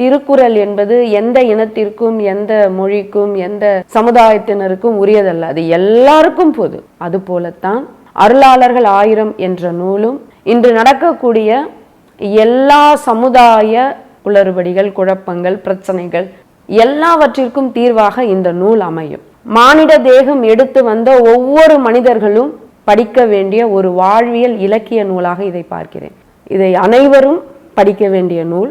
திருக்குறள் என்பது எந்த இனத்திற்கும் எந்த மொழிக்கும் எந்த சமுதாயத்தினருக்கும் உரியதல்ல. அது எல்லாருக்கும் பொது அது போலத்தான் அருளாளர்கள் ஆயிரம் என்ற நூலும் இன்று நடக்கக்கூடிய எல்லா சமுதாய குளறுபடிகள் குழப்பங்கள் பிரச்சனைகள் எல்லாவற்றிற்கும் தீர்வாக இந்த நூல் அமையும். மானிட தேகம் எடுத்து வந்த ஒவ்வொரு மனிதர்களும் படிக்க வேண்டிய ஒரு வாழ்வியல் இலக்கிய நூலாக இதை பார்க்கிறேன். இதை அனைவரும் படிக்க வேண்டிய நூல்.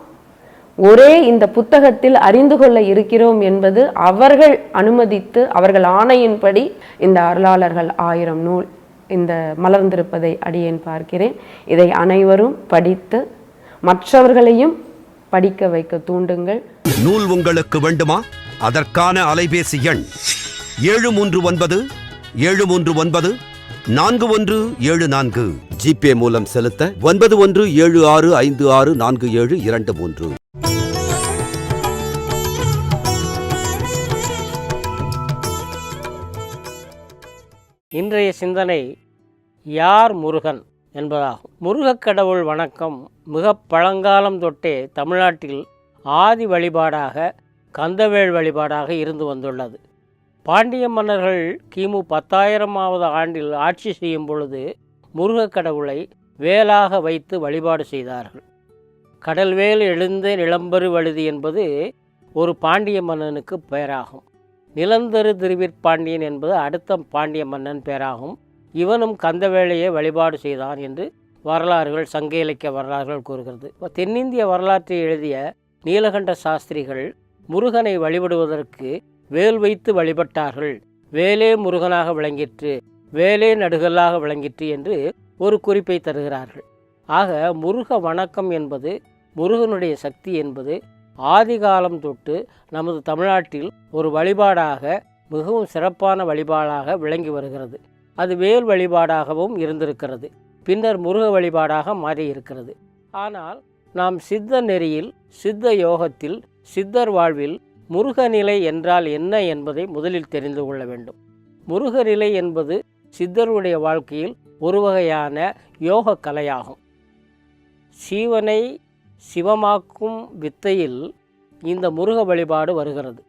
ஒரே இந்த புத்தகத்தில் அறிந்து கொள்ள இருக்கிறோம் என்பது அவர்கள் அனுமதித்து அவர்கள் ஆணையின்படி இந்த அருளாளர்கள் ஆயிரம் நூல் இந்த மலர்ந்திருப்பதை அடியேன் பார்க்கிறேன். இதை அனைவரும் படித்து மற்றவர்களையும் படிக்க வைக்க தூண்டுங்கள். நூல் உங்களுக்கு வேண்டுமா? அதற்கான அலைபேசி எண் ஏழு மூன்று ஒன்பது ஏழு மூன்று ஒன்பது நான்கு ஒன்று ஏழு நான்கு. ஜிபே மூலம் செலுத்த ஒன்பது ஒன்று ஏழு ஆறு ஐந்து ஆறு நான்கு ஏழு இரண்டு மூன்று. இன்றைய சிந்தனை யார் முருகன் என்பதாகும். முருகக் கடவுள் வணக்கம். மிக பழங்காலம் தொட்டே தமிழ்நாட்டில் ஆதி வழிபாடாக கந்தவேள் வழிபாடாக இருந்து வந்துள்ளது. பாண்டிய மன்னர்கள் கிமு பத்தாயிரமாவது ஆண்டில் ஆட்சி செய்யும் பொழுது முருகக் கடவுளை வேலாக வைத்து வழிபாடு செய்தார்கள். கடல்வேல் எழுந்த நிலம்பெரு வழுதி என்பது ஒரு பாண்டிய மன்னனுக்கு பெயராகும். நிலந்தரு திருவிற்பாண்டியன் என்பது அடுத்த பாண்டிய மன்னன் பேராகும். இவனும் கந்தவேளையை வழிபாடு செய்தான் என்று வரலாறுகள் சங்க இலக்கிய வரலாறுகள் கூறுகிறது. தென்னிந்திய வரலாற்றை எழுதிய நீலகண்ட சாஸ்திரிகள் முருகனை வழிபடுவதற்கு வேல் வைத்து வழிபட்டார்கள். வேலே முருகனாக விளங்கிற்று வேலே நடுகல்லாக விளங்கிற்று என்று ஒரு குறிப்பை தருகிறார்கள். ஆக முருக வணக்கம் என்பது முருகனுடைய சக்தி என்பது ஆதிகாலம் தொட்டு நமது தமிழ்நாட்டில் ஒரு வழிபாடாக மிகவும் சிறப்பான வழிபாடாக விளங்கி வருகிறது. அது வேல் வழிபாடாகவும் இருந்திருக்கிறது. பின்னர் முருக வழிபாடாக மாறி இருக்கிறது ஆனால் நாம் சித்த நெறியில் சித்த யோகத்தில் சித்தர் வாழ்வில் முருகநிலை என்றால் என்ன என்பதை முதலில் தெரிந்து கொள்ள வேண்டும். முருகநிலை என்பது சித்தருடைய வாழ்க்கையில் ஒரு வகையான யோக கலையாகும். சீவனை சிவமாக்கும் வித்தையில் இந்த முருக வழிபாடு வருகிறது.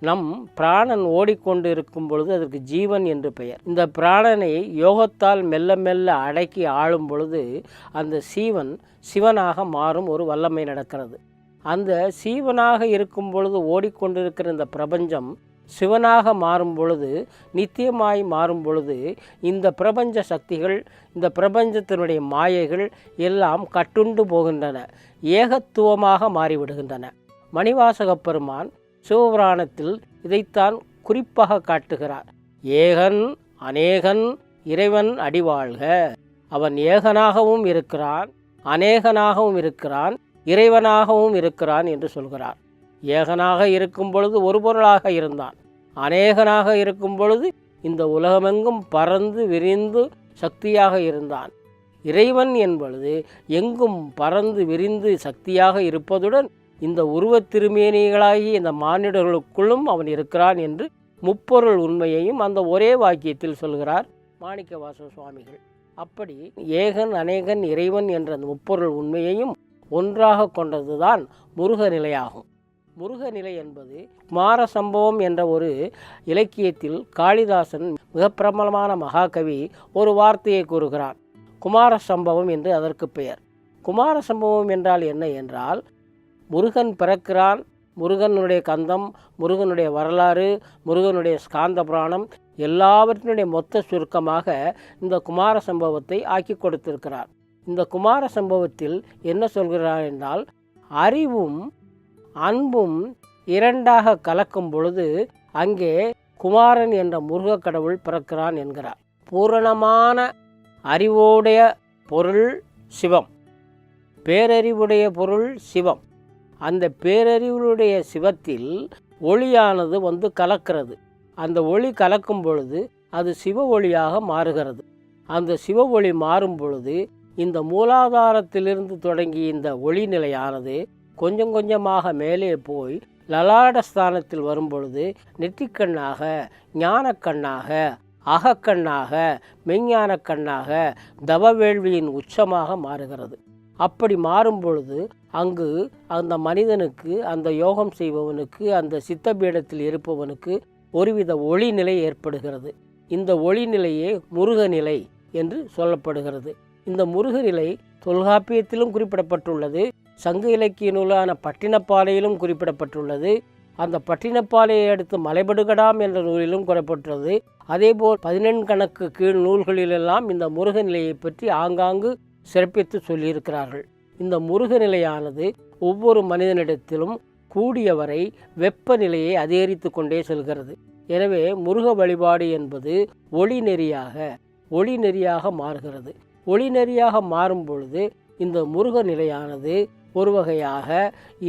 நம் பிராணன் ஓடிக்கொண்டு இருக்கும் பொழுது அதற்கு ஜீவன் என்று பெயர். இந்த பிராணனை யோகத்தால் மெல்ல மெல்ல அடக்கி ஆளும் பொழுது அந்த சீவன் சிவனாக மாறும் ஒரு வல்லமை நடக்கிறது. அந்த சீவனாக இருக்கும் பொழுது ஓடிக்கொண்டிருக்கிற இந்த பிரபஞ்சம் சிவனாக மாறும் பொழுது நித்தியமாய் மாறும் பொழுது இந்த பிரபஞ்ச சக்திகள் இந்த பிரபஞ்சத்தினுடைய மாயைகள் எல்லாம் கட்டுண்டு போகின்றன ஏகத்துவமாக மாறிவிடுகின்றன. மணிவாசகப் பெருமான் சிவபுராணத்தில் இதைத்தான் குறிப்பாக காட்டுகிறார். ஏகன் அநேகன் இறைவன் அடிவாழ்க. அவன் ஏகனாகவும் இருக்கிறான் அநேகனாகவும் இருக்கிறான் இறைவனாகவும் இருக்கிறான் என்று சொல்கிறார். ஏகனாக இருக்கும் பொழுது ஒரு பொருளாக இருந்தான். அநேகனாக இருக்கும் பொழுது இந்த உலகமெங்கும் பறந்து விரிந்து சக்தியாக இருந்தான். இறைவன் என்பது எங்கும் பறந்து விரிந்து சக்தியாக இருப்பதுடன் இந்த உருவத் திருமேனிகளாகி இந்த மானிடர்களுக்குள்ளும் அவன் இருக்கிறான் என்று முப்பொருள் உண்மையையும் அந்த ஒரே வாக்கியத்தில் சொல்கிறார் மாணிக்கவாச சுவாமிகள். அப்படி ஏகன் அநேகன் இறைவன் என்ற அந்த முப்பொருள் உண்மையையும் ஒன்றாக கொண்டதுதான் முருக நிலையாகும் முருகநிலை என்பது குமார சம்பவம் என்ற ஒரு இலக்கியத்தில் காளிதாசன் மிக பிரபலமான மகாகவி ஒரு வார்த்தையை கூறுகிறான் குமார சம்பவம் என்று அதற்கு பெயர். குமார சம்பவம் என்றால் என்ன என்றால் முருகன் பிறக்கிறான் முருகனுடைய கந்தம் முருகனுடைய வரலாறு முருகனுடைய ஸ்காந்த புராணம் எல்லாவற்றினுடைய மொத்த சுருக்கமாக இந்த குமார சம்பவத்தை ஆக்கி கொடுத்திருக்கிறார். இந்த குமார சம்பவத்தில் என்ன சொல்கிறார் என்றால் அறிவும் அன்பும் இரண்டாக கலக்கும் பொழுது அங்கே குமாரன் என்ற முருகக் கடவுள் பிறக்கிறான் என்கிறார். பூரணமான அறிவோடைய பொருள் சிவம். பேரறிவுடைய பொருள் சிவம். அந்த பேரறிவுடைய சிவத்தில் ஒளியானது வந்து கலக்கிறது. அந்த ஒளி கலக்கும் பொழுது அது சிவ ஒளியாக மாறுகிறது. அந்த சிவ ஒளி மாறும் பொழுது இந்த மூலாதாரத்திலிருந்து தொடங்கி இந்த ஒளி நிலையானது கொஞ்சம் கொஞ்சமாக மேலே போய் லலாட ஸ்தானத்தில் நெற்றிக்கண்ணாக ஞானக்கண்ணாக அகக்கண்ணாக மெஞ்ஞான கண்ணாக தவவேள்வியின் உச்சமாக மாறுகிறது. அப்படி மாறும் பொழுது அங்கு அந்த மனிதனுக்கு அந்த யோகம் செய்பவனுக்கு அந்த சித்தபீடத்தில் இருப்பவனுக்கு ஒருவித ஒளிநிலை ஏற்படுகிறது. இந்த ஒளி நிலையே என்று சொல்லப்படுகிறது. இந்த முருகநிலை தொல்காப்பியத்திலும் குறிப்பிடப்பட்டுள்ளது. சங்க இலக்கிய நூலான பட்டினப்பாலையிலும் குறிப்பிடப்பட்டுள்ளது. அந்த பட்டினப்பாலையை அடுத்து மலைபடுகடாம் என்ற நூலிலும் கூறப்பட்டுள்ளது. அதேபோல் பதினெண்கணக்கு கீழ் நூல்களிலெல்லாம் இந்த முருக நிலையை பற்றி ஆங்காங்கு சிறப்பித்து சொல்லியிருக்கிறார்கள். இந்த முருக நிலையானது ஒவ்வொரு மனிதனிடத்திலும் கூடியவரை வெப்பநிலையை அதிகரித்து கொண்டே செல்கிறது. எனவே முருக வழிபாடு என்பது ஒளி நெறியாக ஒளி நெறியாக மாறுகிறது. ஒளி நெறியாக மாறும் பொழுது இந்த முருக நிலையானது ஒரு வகையாக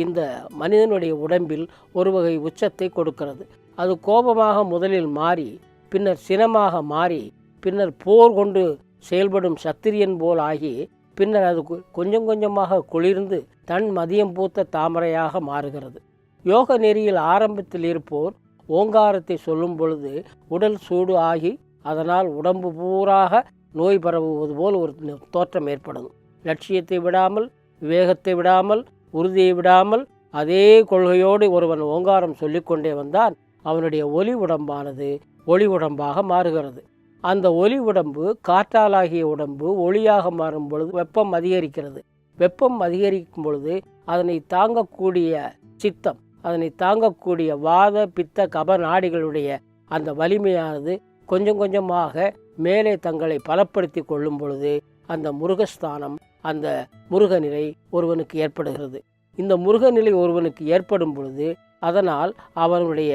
இந்த மனிதனுடைய உடம்பில் ஒரு வகை உச்சத்தை கொடுக்கிறது. அது கோபமாக முதலில் மாறி பின்னர் சினமாக மாறி பின்னர் போர் கொண்டு செயல்படும் சத்திரியன் போல் ஆகி பின்னர் அது கொஞ்சம் கொஞ்சமாக குளிர்ந்து தன் மதியம் பூத்த தாமரையாக மாறுகிறது. யோக நெறியில் ஆரம்பத்தில் இருப்போர் ஓங்காரத்தை சொல்லும் பொழுது உடல் சூடு ஆகி அதனால் உடம்பு பூராக நோய் பரவுவது போல் ஒரு தோற்றம் ஏற்படும். லட்சியத்தை விடாமல் விவேகத்தை விடாமல் உறுதியை விடாமல் அதே கொள்கையோடு ஒருவன் ஓங்காரம் சொல்லிக்கொண்டே வந்தான் அவனுடைய ஒலி உடம்பானது ஒளி உடம்பாக மாறுகிறது. அந்த ஒலி உடம்பு காற்றாலாகிய உடம்பு ஒளியாக மாறும் பொழுது வெப்பம் அதிகரிக்கிறது. வெப்பம் அதிகரிக்கும் பொழுது அதனை தாங்கக்கூடிய சித்தம் அதனை தாங்கக்கூடிய வாத பித்த கப நாடிகளுடைய அந்த வலிமையானது கொஞ்சம் கொஞ்சமாக மேலே தங்களை பலப்படுத்தி கொள்ளும் பொழுது அந்த முருகஸ்தானம் அந்த முருகநிலை ஒருவனுக்கு ஏற்படுகிறது. இந்த முருகநிலை ஒருவனுக்கு ஏற்படும் பொழுது அதனால் அவனுடைய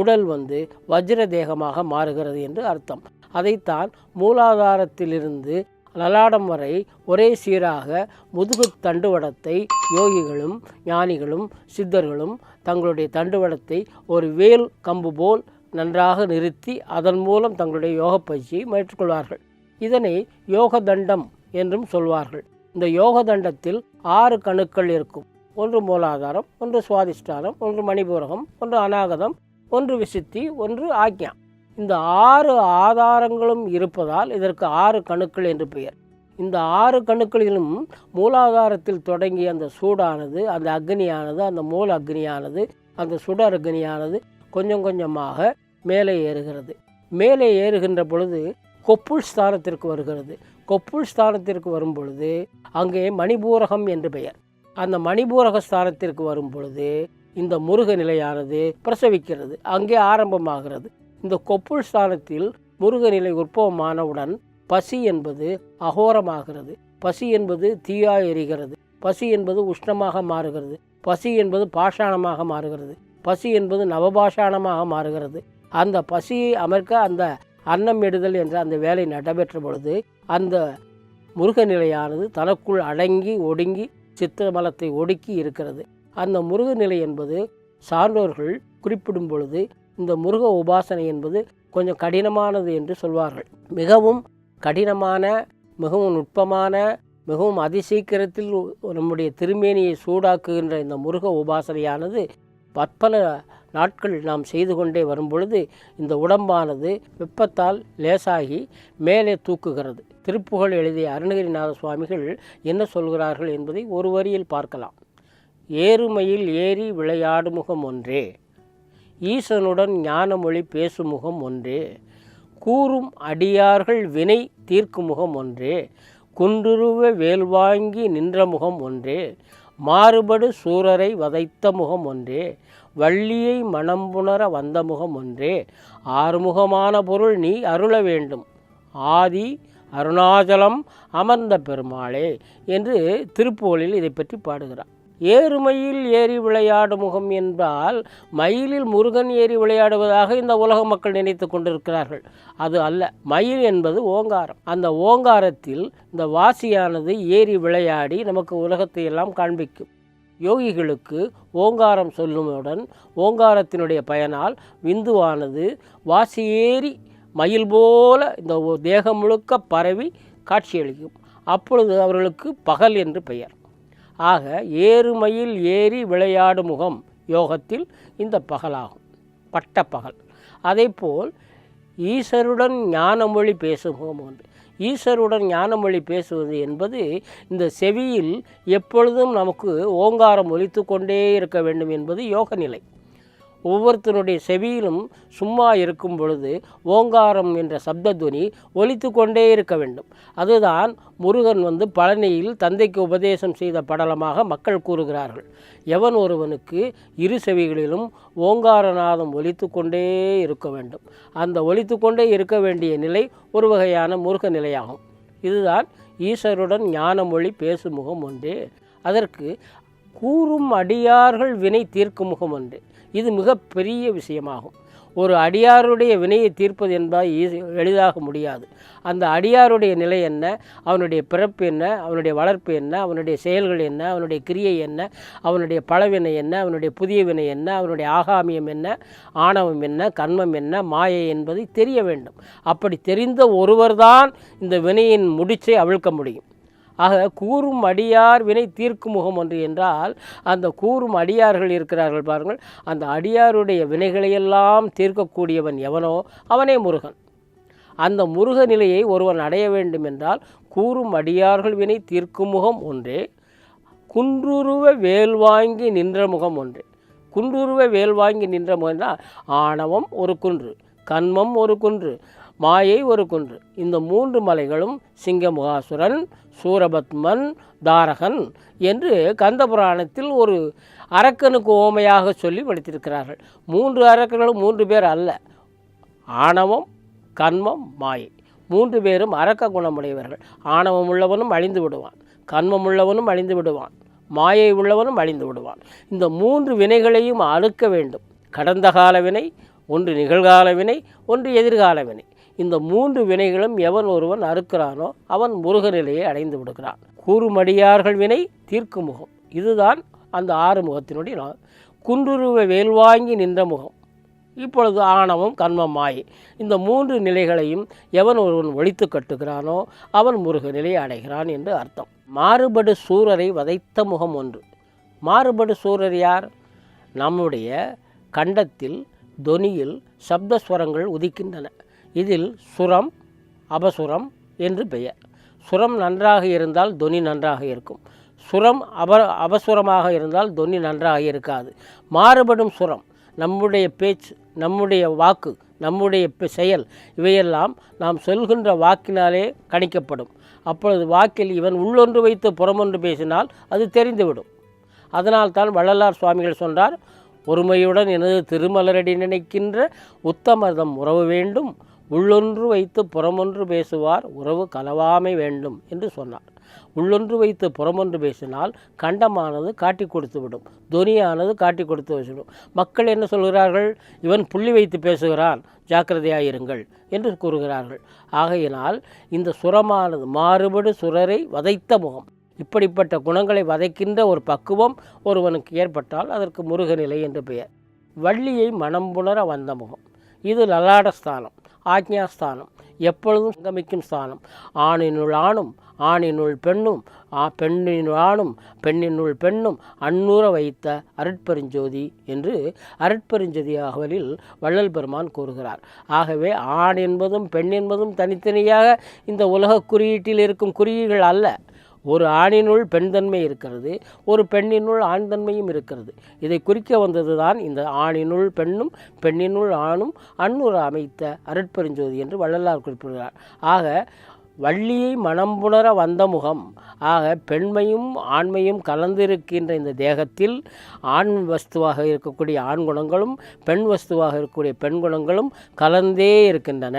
உடல் வந்து வஜ்ர தேகமாக மாறுகிறது என்று அர்த்தம். அதைத்தான் மூலாதாரத்திலிருந்து லலாடம் வரை ஒரே சீராக முதுகு தண்டுவடத்தை யோகிகளும் ஞானிகளும் சித்தர்களும் தங்களுடைய தண்டுவடத்தை ஒரு வேல் கம்பு போல் நன்றாக நிறுத்தி அதன் மூலம் தங்களுடைய யோக பயிற்சியை மேற்கொள்வார்கள். இதனை யோக தண்டம் என்றும் சொல்வார்கள். இந்த யோக தண்டத்தில் ஆறு கணுக்கள் இருக்கும். ஒன்று மூலாதாரம் ஒன்று சுவாதிஷ்டானம் ஒன்று மணிபூரகம் ஒன்று அநாகதம் ஒன்று விசித்தி ஒன்று ஆக்ஞா. இந்த ஆறு ஆதாரங்களும் இருப்பதால் இதற்கு ஆறு கணுக்கள் என்று பெயர். இந்த ஆறு கணுக்களிலும் மூலாதாரத்தில் தொடங்கிய அந்த சூடானது அந்த அக்னியானது அந்த மூல அக்னியானது அந்த சுடர் அக்னியானது கொஞ்சம் கொஞ்சமாக மேலே ஏறுகிறது. மேலே ஏறுகின்ற பொழுது கொப்புள் ஸ்தானத்திற்கு வருகிறது. கொப்புள் ஸ்தானத்திற்கு வரும் பொழுது அங்கே மணிபூரகம் என்று பெயர். அந்த மணிபூரக ஸ்தானத்திற்கு வரும் பொழுது இந்த முருக நிலையானது பிரசவிக்கிறது. அங்கே ஆரம்பமாகிறது. இந்த கொப்புள் ஸ்தானத்தில் முருக நிலை உற்பவமானவுடன் பசி என்பது அகோரமாகிறது. பசி என்பது தீயாய் எரிகிறது. பசி என்பது உஷ்ணமாக மாறுகிறது. பசி என்பது பாஷாணமாக மாறுகிறது. பசி என்பது நவபாஷாணமாக மாறுகிறது. அந்த பசியை அமர்க்க அந்த அன்னம் எடுதல் என்ற அந்த வேலை நடைபெற்ற பொழுது அந்த முருக நிலையானது தனக்குள் அடங்கி ஒடுங்கி சித்திரமலத்தை ஒடுக்கி இருக்கிறது. அந்த முருக நிலை என்பது சான்றோர்கள் குறிப்பிடும் பொழுது இந்த முருக உபாசனை என்பது கொஞ்சம் கடினமானது என்று சொல்வார்கள். மிகவும் கடினமான மிகவும் நுட்பமான மிகவும் அதிசீக்கிரத்தில் நம்முடைய திருமேனியை சூடாக்குகின்ற இந்த முருக உபாசனையானது பற்பல நாட்கள் நாம் செய்து கொண்டே வரும்பொழுது இந்த உடம்பானது வெப்பத்தால் லேசாகி மேலே தூக்குகிறது. திருப்புகழ் எழுதிய அருணகிரிநாத சுவாமிகள் என்ன சொல்கிறார்கள் என்பதை ஒரு வரியில் பார்க்கலாம். ஏறுமையில் ஏறி விளையாடு முகம் ஒன்றே. ஈசனுடன் ஞானமொழி பேசும் முகம் ஒன்றே. கூறும் அடியார்கள் வினை தீர்க்கும் முகம் ஒன்றே. குன்றுருவ வேல் வாங்கி நின்ற முகம் ஒன்றே. மாறுபடு சூரரை வதைத்த முகம் ஒன்றே. வள்ளியை மனம்புணர வந்த முகம் ஒன்றே. ஆறுமுகமான பொருள் நீ அருள வேண்டும். ஆதி அருணாச்சலம் அமர்ந்த பெருமாளே என்று திருப்புகழில் இதை பற்றி பாடுகிறார். ஏறுமையில் ஏறி விளையாடும் முகம் என்றால் மயிலில் முருகன் ஏறி விளையாடுவதாக இந்த உலக மக்கள் நினைத்து கொண்டிருக்கிறார்கள். அது அல்ல மயில் என்பது ஓங்காரம். அந்த ஓங்காரத்தில் இந்த வாசியானது ஏறி விளையாடி நமக்கு உலகத்தை எல்லாம் காண்பிக்கும். யோகிகளுக்கு ஓங்காரம் சொல்லுமுடன் ஓங்காரத்தினுடைய பயனால் விந்துவானது வாசியேறி மயில் போல இந்த தேகம் முழுக்க பரவி காட்சியளிக்கும். அப்பொழுது அவர்களுக்கு பகல் என்று பெயர். ஆக ஏறுமயில் ஏறி விளையாடு முகம் யோகத்தில் இந்த பகலாகும். பட்ட பகல் அதேபோல் ஈஸ்வருடன் ஞானமொழி பேசும் முகம் ஒன்று ஈஸ்வருடன் ஞானமொழி பேசுவது என்பது இந்த செவியில் எப்பொழுதும் நமக்கு ஓங்காரம் ஒலித்து கொண்டே இருக்க வேண்டும் என்பது யோக நிலை ஒவ்வொருத்தனுடைய செவியிலும் சும்மா இருக்கும் பொழுது ஓங்காரம் என்ற சப்தத்வனி ஒலித்து கொண்டே இருக்க வேண்டும். அதுதான் முருகன் வந்து பழனியில் தந்தைக்கு உபதேசம் செய்த படலமாக மக்கள் கூறுகிறார்கள். எவன் ஒருவனுக்கு இரு செவிகளிலும் ஓங்காரநாதம் ஒலித்து கொண்டே இருக்க வேண்டும். அந்த ஒலித்து கொண்டே இருக்க வேண்டிய நிலை ஒரு வகையான முருக நிலையாகும். இதுதான் ஈஸ்வருடன் ஞானமொழி பேசும் முகம் ஒன்றே அதற்கு கூறும் அடியார்கள் வினை தீர்க்கும் முகம் ஒன்று இது மிக பெரிய விஷயமாகும். ஒரு அடியாருடைய வினையை தீர்ப்பது என்பது ஈஸி எளிதாக முடியாது. அந்த அடியாருடைய நிலை என்ன? அவனுடைய பிறப்பு என்ன? அவனுடைய வளர்ப்பு என்ன? அவனுடைய செயல்கள் என்ன? அவனுடைய கிரியை என்ன? அவனுடைய பழவினை என்ன? அவனுடைய புதிய வினை என்ன? அவனுடைய ஆகாமியம் என்ன? ஆணவம் என்ன? கண்மம் என்ன? மாயை என்பதை தெரிய வேண்டும். அப்படி தெரிந்த ஒருவர்தான் இந்த வினையின் முடிச்சை அவிழ்க்க முடியும். ஆக கூறும் அடியார் வினை தீர்க்கும் முகம் ஒன்று என்றால் அந்த கூறும் அடியார்கள் இருக்கிறார்கள் பாருங்கள். அந்த அடியாருடைய வினைகளையெல்லாம் தீர்க்கக்கூடியவன் எவனோ அவனே முருகன். அந்த முருக நிலையை ஒருவன் அடைய வேண்டும் என்றால் கூறும் அடியார்கள் வினை தீர்க்கும் முகம் ஒன்றே குன்றுருவ வேல் வாங்கி நின்ற முகம் ஒன்று. குன்றுருவ வேல் வாங்கி நின்ற முகம்னா ஆணவம் ஒரு குன்று கண்மம் ஒரு குன்று மாயை ஒரு குன்று. இந்த மூன்று மலைகளும் சிங்கமுகாசுரன் சூரபத்மன் தாரகன் என்று கந்த புராணத்தில் ஒரு அரக்கனுக்கு ஓமையாக சொல்லி படித்திருக்கிறார்கள் மூன்று அரக்கர்களும் மூன்று பேர் அல்ல. ஆணவம் கண்மம் மாயை. மூன்று பேரும் அரக்க குணமுடையவர்கள். ஆணவம் உள்ளவனும் அழிந்து விடுவான். கண்மம் உள்ளவனும் அழிந்து விடுவான். மாயை உள்ளவனும் அழிந்து விடுவான். இந்த மூன்று வினைகளையும் அழுக்க வேண்டும். கடந்த கால வினை ஒன்று நிகழ்கால வினை ஒன்று எதிர்கால வினை. இந்த மூன்று வினைகளும் எவன் ஒருவன் அறுக்கிறானோ அவன் முருக நிலையை அடைந்து விடுகிறான். கூறுமடியார்கள் வினை தீர்க்கும் முகம். இதுதான் அந்த ஆறு முகத்தினுடைய நா- குன்றுருவ வேல்வாங்கி நின்ற முகம். இப்பொழுது ஆணவம் கண்மமாய் இந்த மூன்று நிலைகளையும் எவன் ஒருவன் ஒழித்து கட்டுகிறானோ அவன் முருக நிலையை அடைகிறான் என்று அர்த்தம். மாறுபடு சூரரை வதைத்த முகம் ஒன்று. மாறுபடு சூரர் யார்? நம்முடைய கண்டத்தில் தொனியில் சப்தஸ்வரங்கள் உதிக்கின்றன. இதில் சுரம் அபசுரம் என்று பெயர். சுரம் நன்றாக இருந்தால் தொனி நன்றாக இருக்கும். சுரம் அப அபசுரமாக இருந்தால் தொனி நன்றாக இருக்காது. மாறுபடும் சுரம் நம்முடைய பேச்சு நம்முடைய வாக்கு நம்முடைய செயல் இவையெல்லாம் நாம் சொல்கின்ற வாக்கினாலே கணிக்கப்படும். அப்பொழுது வாக்கில் இவன் உள்ளொன்று வைத்து புறமொன்று பேசினால் அது தெரிந்துவிடும். அதனால் தான் வள்ளலார் சுவாமிகள் சொன்னார் ஒருமையுடன் எனது திருமலரடி நினைக்கின்ற உத்தமதம் உறவு வேண்டும். உள்ளொன்று வைத்து புறமொன்று பேசுவார் உறவு கலவாமை வேண்டும் என்று சொன்னார். உள்ளொன்று வைத்து புறமொன்று பேசினால் கண்டமானது காட்டி கொடுத்து விடும் துனியானது காட்டி கொடுத்து வச்சிடும் மக்கள் என்ன சொல்கிறார்கள்? இவன் புள்ளி வைத்து பேசுகிறான் ஜாக்கிரதையாயிருங்கள் என்று கூறுகிறார்கள். ஆகையினால் இந்த சுரமானது மாறுபடு சுரரை வதைத்த முகம். இப்படிப்பட்ட குணங்களை வதைக்கின்ற ஒரு பக்குவம் ஒருவனுக்கு ஏற்பட்டால் அதற்கு முருகநிலை என்று பெயர். வள்ளியை மனம்புணர வந்த முகம். இது லலாடஸ்தானம். ஆக்ஞாஸ்தானம். எப்பொழுதும் சங்கமிக்கும் ஸ்தானம். ஆணினுள் ஆணும் ஆணினுள் பெண்ணும் ஆ பெண்ணினுள் ஆணும் பெண்ணினுள் பெண்ணும் அந்நூற வைத்த அருட்பெருஞ்சோதி என்று அருட்பெருஞ்சோதி அகவலில் வள்ளல் பெருமான் கூறுகிறார். ஆகவே ஆண் என்பதும் பெண் என்பதும் தனித்தனியாக இந்த உலக குறியீட்டில் இருக்கும் குறியீடுகள் அல்ல. ஒரு ஆணினுள் பெண்தன்மை இருக்கிறது ஒரு பெண்ணினுள் ஆண் தன்மையும் இருக்கிறது. இதை குறிக்க வந்தது தான் இந்த ஆணினுள் பெண்ணும் பெண்ணினுள் ஆணும் அன்னுற அமைத்த அருட்பெருஞ்சோதி என்று வள்ளலார் குறிப்பிடுகிறார். ஆக வள்ளியை மனம்புணர வந்த முகம். ஆக பெண்மையும் ஆண்மையும் கலந்திருக்கின்ற இந்த தேகத்தில் ஆண் வஸ்துவாக இருக்கக்கூடிய ஆண் குணங்களும் பெண் வஸ்துவாக இருக்கக்கூடிய பெண் குணங்களும் கலந்தே இருக்கின்றன.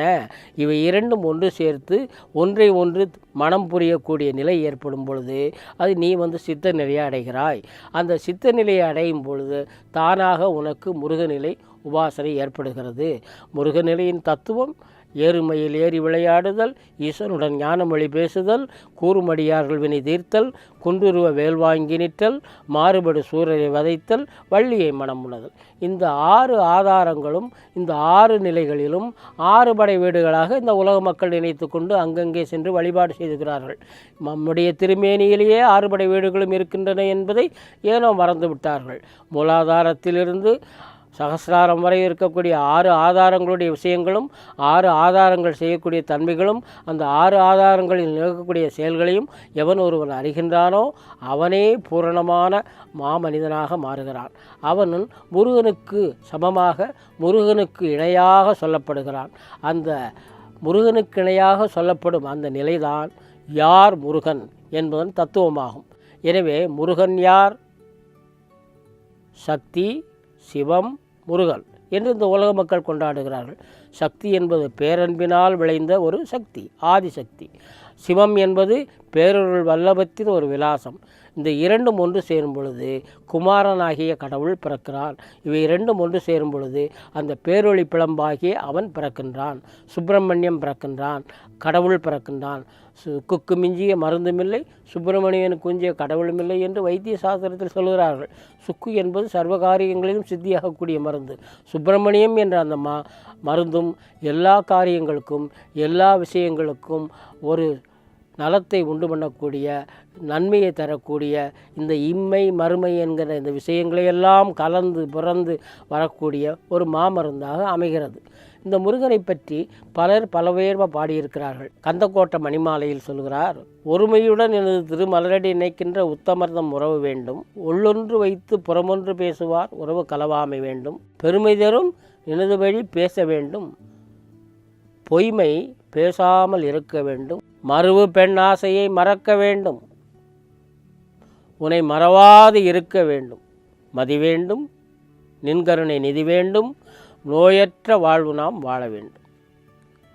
இவை இரண்டும் ஒன்று சேர்த்து ஒன்றை ஒன்று மனம் புரியக்கூடிய நிலை ஏற்படும் பொழுது அது நீ வந்து சித்த நிலையை அடைகிறாய். அந்த சித்த நிலையை அடையும் பொழுது தானாக உனக்கு முருகநிலை உபாசனை ஏற்படுகிறது. முருகநிலையின் தத்துவம் ஏறுமையில் ஏறி விளையாடுதல் ஈசனுடன் ஞானமொழி பேசுதல் கூறுமடியார்கள் வினை தீர்த்தல் குன்றுருவ வேல் வாங்கி நிற்றல் மாறுபடு சூரரை வதைத்தல் வள்ளியை மனம் உணதல் இந்த ஆறு ஆதாரங்களும் இந்த ஆறு நிலைகளிலும் ஆறு படை வீடுகளாக இந்த உலக மக்கள் நினைத்து கொண்டு அங்கங்கே சென்று வழிபாடு செய்துகிறார்கள். நம்முடைய திருமேனியிலேயே ஆறு படை வீடுகளும் இருக்கின்றன என்பதை ஏனோ மறந்து விட்டார்கள் மூலாதாரத்திலிருந்து சகசிராரம் வரை இருக்கக்கூடிய ஆறு ஆதாரங்களுடைய விஷயங்களும் ஆறு ஆதாரங்கள் செய்யக்கூடிய தன்மைகளும் அந்த ஆறு ஆதாரங்களில் நிகழக்கூடிய செயல்களையும் எவன் ஒருவன் அறிகின்றானோ அவனே பூரணமான மாமனிதனாக மாறுகிறான். அவன் முருகனுக்கு சமமாக முருகனுக்கு இணையாக சொல்லப்படுகிறான். அந்த முருகனுக்கு இணையாக சொல்லப்படும் அந்த நிலைதான் யார் முருகன் என்பதன் தத்துவமாகும். எனவே முருகன் யார்? சக்தி சிவம் முருகன் என்று இந்த உலக மக்கள் கொண்டாடுகிறார்கள். சக்தி என்பது பேரன்பினால் விளைந்த ஒரு சக்தி ஆதிசக்தி. சிவம் என்பது பேரொருள் வல்லபத்தின் ஒரு விலாசம். இந்த இரண்டும் ஒன்று சேரும் பொழுது குமாரனாகிய கடவுள் பிறக்கிறான் இவை இரண்டும் ஒன்று சேரும் பொழுது அந்த பேரொளி பிளம்பாகிய அவன் பிறக்கின்றான். சுப்பிரமணியம் பிறக்கின்றான். கடவுள் பிறக்கின்றான். சு- குக்கு மிஞ்சிய மருந்துமில்லை சுப்பிரமணியன் குஞ்சிய கடவுளுமில்லை என்று வைத்திய சாஸ்திரத்தில் சொல்கிறார்கள். சுக்கு என்பது சர்வ காரியங்களிலும் சித்தியாகக்கூடிய மருந்து. சுப்பிரமணியம் என்ற அந்த ம மருந்தும் எல்லா காரியங்களுக்கும் எல்லா விஷயங்களுக்கும் ஒரு நலத்தை உண்டு பண்ணக்கூடிய நன்மையை தரக்கூடிய இந்த இம்மை மறுமை என்கிற இந்த விஷயங்களையெல்லாம் கலந்து பிறந்து வரக்கூடிய ஒரு மாமருந்தாக அமைகிறது. இந்த முருகனை பற்றி பலர் பலவேர்வ பாடியிருக்கிறார்கள். கந்தக்கோட்டை மணிமாலையில் சொல்கிறார் ஒருமையுடன் எனது திருமலரடி நினைக்கின்ற உத்தமர்தம் உறவு வேண்டும். உள்ளொன்று வைத்து புறமொன்று பேசுவார் உறவு கலவாமை வேண்டும். பெருமை தரும் எனது வழி பேச வேண்டும். பொய்மை பேசாமல் இருக்க வேண்டும். மறுவு பெண் ஆசையை மறக்க வேண்டும். உன்னை மறவாது இருக்க வேண்டும். மதி வேண்டும். நின்கருணை நிதி வேண்டும். நோயற்ற வாழ்வு நாம் வாழ வேண்டும்.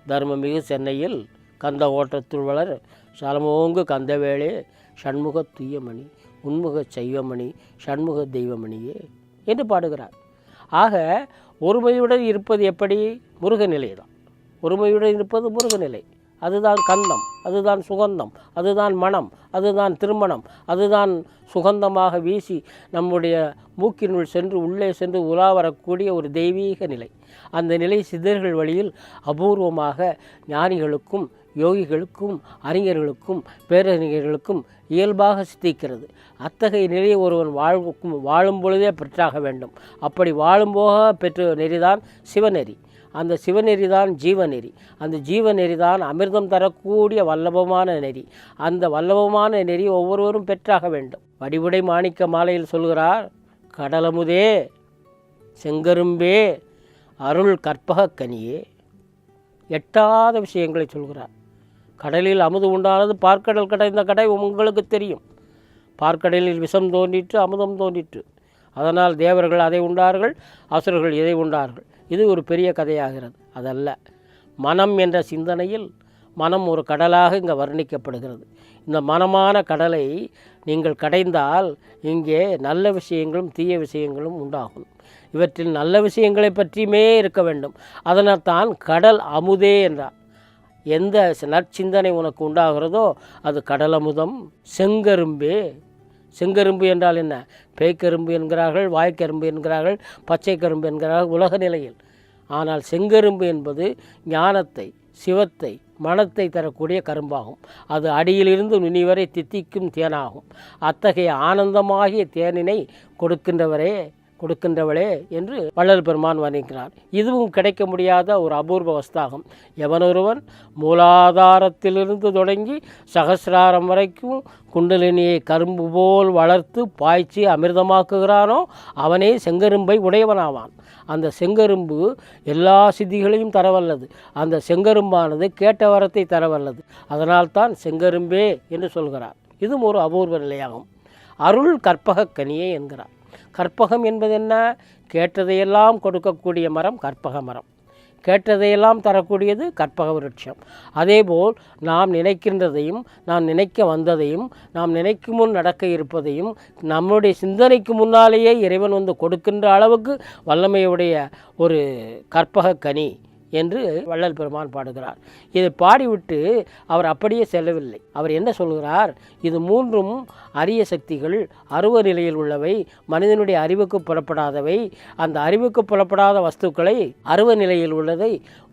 தர்மமிகு சென்னையில் கந்த ஓட்டத்துள் வளர் சலமோங்கு கந்தவேளே சண்முக துய்யமணி உன்முக சைவமணி சண்முக தெய்வமணியே என்று பாடுகிறார். ஆக ஒருமையுடன் இருப்பது எப்படி? முருகநிலை நிலைதான். ஒருமையுடன் இருப்பது முருகநிலை அதுதான் கந்தம் அதுதான் சுகந்தம் அதுதான் மனம் அதுதான் திருமணம் அதுதான் சுகந்தமாக வீசி நம்முடைய மூக்கினுள் சென்று உள்ளே சென்று உலா வரக்கூடிய ஒரு தெய்வீக நிலை. அந்த நிலை சித்தர்கள் வழியில் அபூர்வமாக ஞானிகளுக்கும் யோகிகளுக்கும் அறிஞர்களுக்கும் பேரறிஞர்களுக்கும் இயல்பாக சித்திக்கிறது. அத்தகைய நிலையை ஒருவன் வாழ்க்கும் வாழும் பொழுதே பெற்றாக வேண்டும். அப்படி வாழும்போக பெற்ற நெறிதான் சிவநெறி. அந்த சிவநெறி தான் ஜீவநெறி. அந்த ஜீவநெறி தான் அமிர்தம் தரக்கூடிய வல்லபமான நெறி. அந்த வல்லபமான நெறி ஒவ்வொருவரும் பெற்றாக வேண்டும். வடிவுடை மாணிக்க மாலையில் சொல்கிறார் கடலமுதே செங்கரும்பே அருள் கற்பக கனியே எட்டாத விஷயங்களை சொல்கிறார். கடலில் அமுது உண்டானது பார்க்கடல் கடைந்த கடை உங்களுக்கு தெரியும். பார்க்கடலில் விஷம் தோன்றிற்று அமுதம் தோன்றிற்று. அதனால் தேவர்கள் அதை உண்டார்கள் அசுரர்கள் இதை உண்டார்கள். இது ஒரு பெரிய கதையாகிறது. அதல்ல மனம் என்ற சிந்தனையில் மனம் ஒரு கடலாக இங்கே வர்ணிக்கப்படுகிறது. இந்த மனமான கடலை நீங்கள் கடைந்தால் இங்கே நல்ல விஷயங்களும் தீய விஷயங்களும் உண்டாகும். இவற்றில் நல்ல விஷயங்களை பற்றியுமே இருக்க வேண்டும். அதனால் தான் கடல் அமுதே என்றார். எந்த நற்சிந்தனை உனக்கு உண்டாகிறதோ அது கடலமுதம் செங்கரும்பே செங்கரும்பு என்றால் என்ன? பேய்க்கரும்பு என்கிறார்கள் வாய்க்கரும்பு என்கிறார்கள் பச்சை கரும்பு என்கிறார்கள் உலக நிலையில். ஆனால் செங்கரும்பு என்பது ஞானத்தை சிவத்தை மனத்தை தரக்கூடிய கரும்பாகும். அது அடியிலிருந்து நுனி வரை தித்திக்கும் தேனாகும். அத்தகைய ஆனந்தமாகிய தேனினை கொடுக்கின்றவரே கொடுக்கின்றவளே என்று வள்ளல் பெருமான் வர்ணிக்கிறார். இதுவும் கிடைக்க முடியாத ஒரு அபூர்வ வஸ்தாகம். எவனொருவன் மூலாதாரத்திலிருந்து தொடங்கி சகசிராரம் வரைக்கும் குண்டலினியை கரும்பு போல் வளர்த்து பாய்ச்சி அமிர்தமாக்குகிறானோ அவனே செங்கரும்பை உடையவனாவான். அந்த செங்கரும்பு எல்லா சித்திகளையும் தரவல்லது. அந்த செங்கரும்பானது கேட்ட வரத்தை தரவல்லது. அதனால்தான் செங்கரும்பே என்று சொல்கிறார். இதுவும் ஒரு அபூர்வ நிலையாகும். அருள் கற்பகக் கனியே என்கிறார். கற்பகம் என்பது என்ன கேட்டதையெல்லாம் கொடுக்கக்கூடிய மரம் கற்பக மரம். கேட்டதையெல்லாம் தரக்கூடியது கற்பக விருட்சம். அதேபோல் நாம் நினைக்கின்றதையும் நாம் நினைக்க வந்ததையும் நாம் நினைக்கும் முன் நடக்க இருப்பதையும் நம்முடைய சிந்தனைக்கு முன்னாலேயே இறைவன் வந்து கொடுக்கின்ற அளவுக்கு வல்லமையுடைய ஒரு கற்பக கனி. என்று வள்ளல் பெருமான் பாடுகிறார். இதை பாடிவிட்டு அவர் அப்படியே செல்லவில்லை. அவர் என்ன சொல்கிறார்? இது மூன்றும் அரிய சக்திகள் அருவ நிலையில் உள்ளவை மனிதனுடைய அறிவுக்கு புலப்படாதவை. அந்த அறிவுக்கு புலப்படாத வஸ்துக்களை அருவ நிலையில் உள்ளதை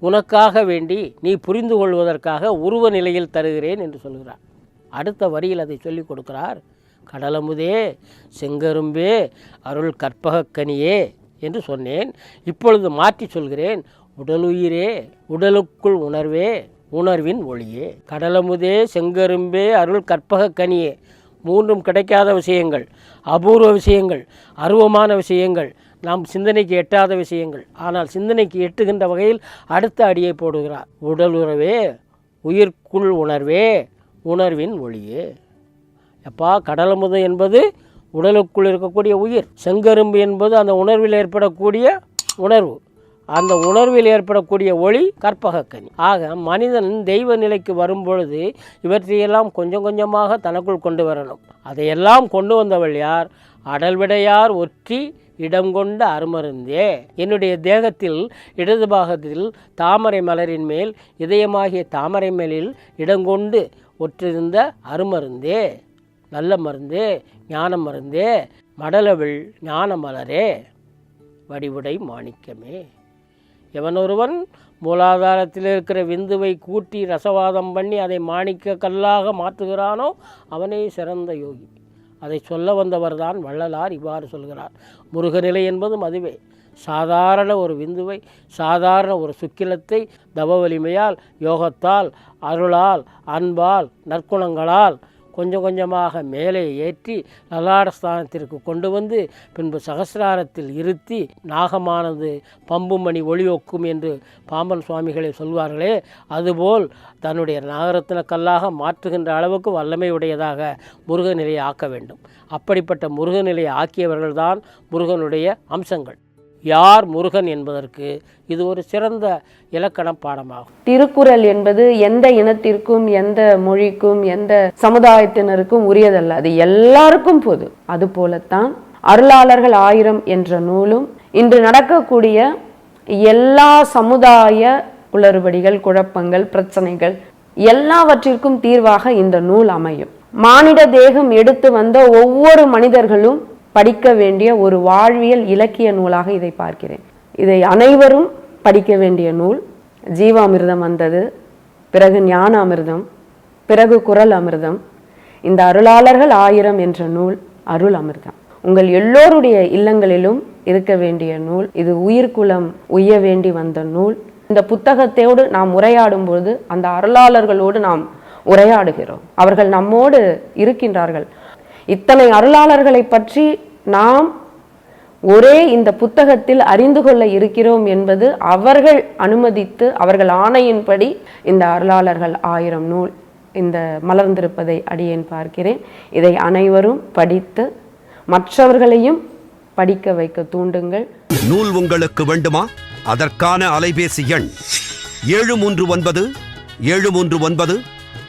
உனக்காக வேண்டி நீ புரிந்து கொள்வதற்காக உருவ நிலையில் தருகிறேன் என்று சொல்கிறார். அடுத்த வரியில் அதை சொல்லிக் கொடுக்கிறார். கடலமுதே செங்கரும்பே அருள் கற்பகக்கனியே என்று சொன்னேன். இப்பொழுது மாற்றி சொல்கிறேன். உடலுயிரே உடலுக்குள் உணர்வே உணர்வின் ஒளியே. கடலமுதே செங்கரும்பே அருள் கற்பக கனியே. மூன்றும் கிடைக்காத விஷயங்கள் அபூர்வ விஷயங்கள் அருவமான விஷயங்கள் நாம் சிந்தனைக்கு எட்டாத விஷயங்கள். ஆனால் சிந்தனைக்கு எட்டுகின்ற வகையில் அடுத்த அடியை போடுகிறார். உடலுறவே உயிர்க்குள் உணர்வே உணர்வின் ஒளியே. எப்பா கடலமுது என்பது உடலுக்குள் இருக்கக்கூடிய உயிர் செங்கரும்பு என்பது அந்த உணர்வில் ஏற்படக்கூடிய உணர்வு. அந்த உணர்வில் ஏற்படக்கூடிய ஒளி கற்பகக்கனி. ஆக மனிதன் தெய்வ நிலைக்கு வரும்பொழுது இவற்றையெல்லாம் கொஞ்சம் கொஞ்சமாக தனக்குள் கொண்டு வரணும். அதையெல்லாம் கொண்டு வந்தவள் யார்? அடல்விடையார் ஒற்றி இடம் கொண்ட அருமருந்தே. என்னுடைய தேகத்தில் இடது பாகத்தில் தாமரை மலரின் மேல் இதயமாகிய தாமரை மேலில் இடங்கொண்டு ஒற்றிருந்த அருமருந்தே. நல்ல மருந்தே ஞான மருந்தே மடலவிள் ஞான மலரே. வடிவுடை மாணிக்கமே. எவனொருவன் மூலாதாரத்தில் இருக்கிற விந்துவை கூட்டி ரசவாதம் பண்ணி அதை மாணிக்க கல்லாக மாற்றுகிறானோ அவனே சிறந்த யோகி. அதை சொல்ல வந்தவர்தான் வள்ளலார் இவ்வாறு சொல்கிறார். முருகநிலை என்பதும் அதுவே சாதாரண ஒரு விந்துவை சாதாரண ஒரு சுக்கிலத்தை தவ வலிமையால் யோகத்தால் அருளால் அன்பால் நற்குணங்களால் கொஞ்சம் கொஞ்சமாக மேலே ஏற்றி லலாடஸ்தானத்திற்கு கொண்டு வந்து பின்பு சகசிராரத்தில் இருத்தி நாகமானது பம்புமணி ஒளியொக்கும் என்று பாம்பன் சுவாமிகளை சொல்வார்களே அதுபோல் தன்னுடைய நாகரத்ன கல்லாக மாற்றுகின்ற அளவுக்கு வல்லமை உடையதாக முருகநிலையை ஆக்க வேண்டும். அப்படிப்பட்ட முருகநிலையை ஆக்கியவர்கள்தான் முருகனுடைய அம்சங்கள். யார் முருகன் என்பதற்கு இது ஒரு சிறந்த இலக்கண பாடமாகும். திருக்குறள் என்பது எந்த இனத்திற்கும் எந்த மொழிக்கும் எந்த சமுதாயத்தினருக்கும் உரியதல்ல. அது எல்லாருக்கும் பொது. அது போலத்தான் அருளாளர்கள் ஆயிரம் என்ற நூலும் இன்று நடக்கக்கூடிய எல்லா சமுதாய குளறுபடிகள் குழப்பங்கள் பிரச்சனைகள் எல்லாவற்றிற்கும் தீர்வாக இந்த நூல் அமையும். மானிட தேகம் எடுத்து வந்த ஒவ்வொரு மனிதர்களும் படிக்க வேண்டிய ஒரு வாழ்வியல் இலக்கிய நூலாக இதை பார்க்கிறேன். இதை அனைவரும் படிக்க வேண்டிய நூல் ஜீவாமிர்தம் வந்தது பிறகு ஞான அமிர்தம் பிறகு குரல் அமிர்தம் இந்த அருளாளர்கள் ஆயிரம் என்ற நூல் அருள் அமிர்தம். உங்கள் எல்லோருடைய இல்லங்களிலும் இருக்க வேண்டிய நூல் இது உயிர்குலம் உய்ய வேண்டி வந்த நூல். இந்த புத்தகத்தோடு நாம் உரையாடும் பொழுது அந்த அருளாளர்களோடு நாம் உரையாடுகிறோம். அவர்கள் நம்மோடு இருக்கின்றார்கள். இத்தனை அருளாளர்களை பற்றி நாம் ஒரே இந்த புத்தகத்தில் அறிந்து கொள்ள இருக்கிறோம் என்பது அவர்கள் அனுமதித்து அவர்கள் ஆணையின்படி இந்த அருளாளர்கள் ஆயிரம் நூல் இந்த மலர்ந்திருப்பதை அடியேன் பார்க்கிறேன். இதை அனைவரும் படித்து மற்றவர்களையும் படிக்க வைக்க தூண்டுங்கள். நூல் உங்களுக்கு வேண்டுமா? அதற்கான அலைபேசி எண் ஏழு மூன்று ஒன்பது ஏழு மூன்று ஒன்பது